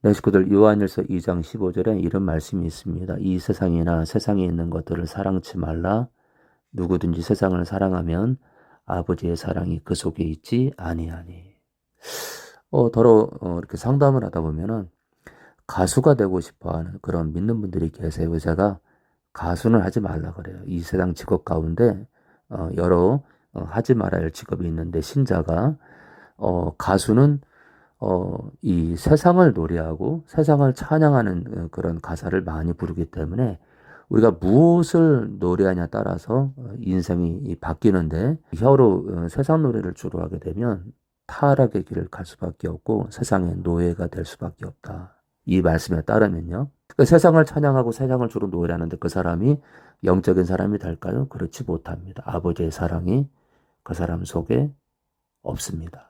내 식구들 요한일서 2장 15절에 이런 말씀이 있습니다. 이 세상이나 세상에 있는 것들을 사랑치 말라. 누구든지 세상을 사랑하면 아버지의 사랑이 그 속에 있지 아니하니. 어, 더러 어, 이렇게 상담을 하다 보면은 가수가 되고 싶어하는 그런 믿는 분들이 계세요. 제가 가수는 하지 말라 그래요. 이 세상 직업 가운데 어, 여러 어, 하지 말아야 할 직업이 있는데 신자가 어, 가수는 어, 이 세상을 노래하고 세상을 찬양하는 어, 그런 가사를 많이 부르기 때문에 우리가 무엇을 노래하냐 따라서 어, 인생이 이 바뀌는데 혀로 어, 세상 노래를 주로 하게 되면 타락의 길을 갈 수밖에 없고 세상의 노예가 될 수밖에 없다. 이 말씀에 따르면요. 그 세상을 찬양하고 세상을 주로 노래하는데 그 사람이 영적인 사람이 될까요? 그렇지 못합니다. 아버지의 사랑이 그 사람 속에 없습니다.